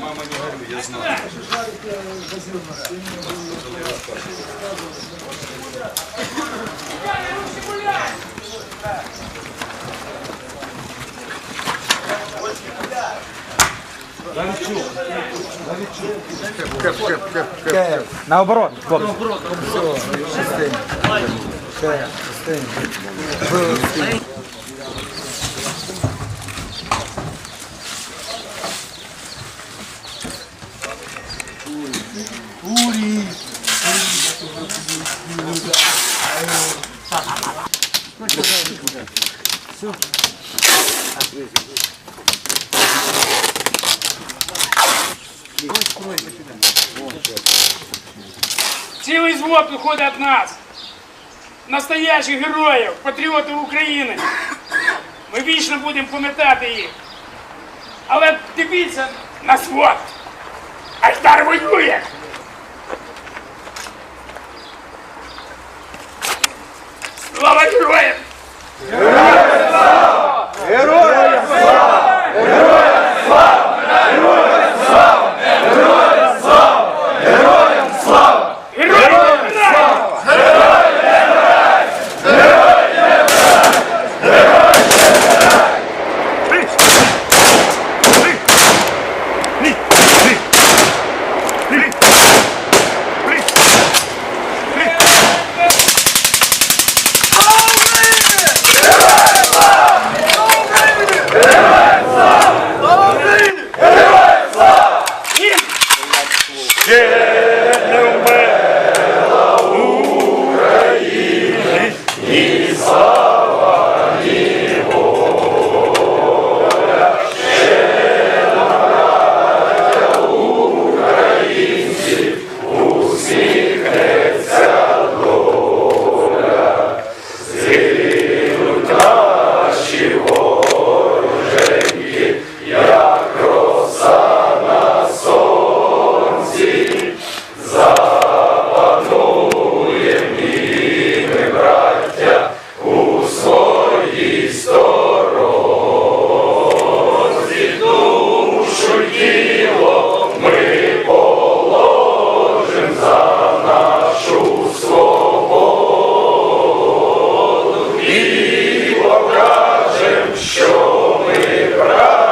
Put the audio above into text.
Мама не горюй, я знаю. Наоборот, хлопці. Цілий звод виходить від нас. Настоящих героїв, патріотів України. Ми вічно будемо пам'ятати їх. Але дивіться на свод. Айдар воює. Слава героям! Героям! слава! Героям! і покажем, що ми брат.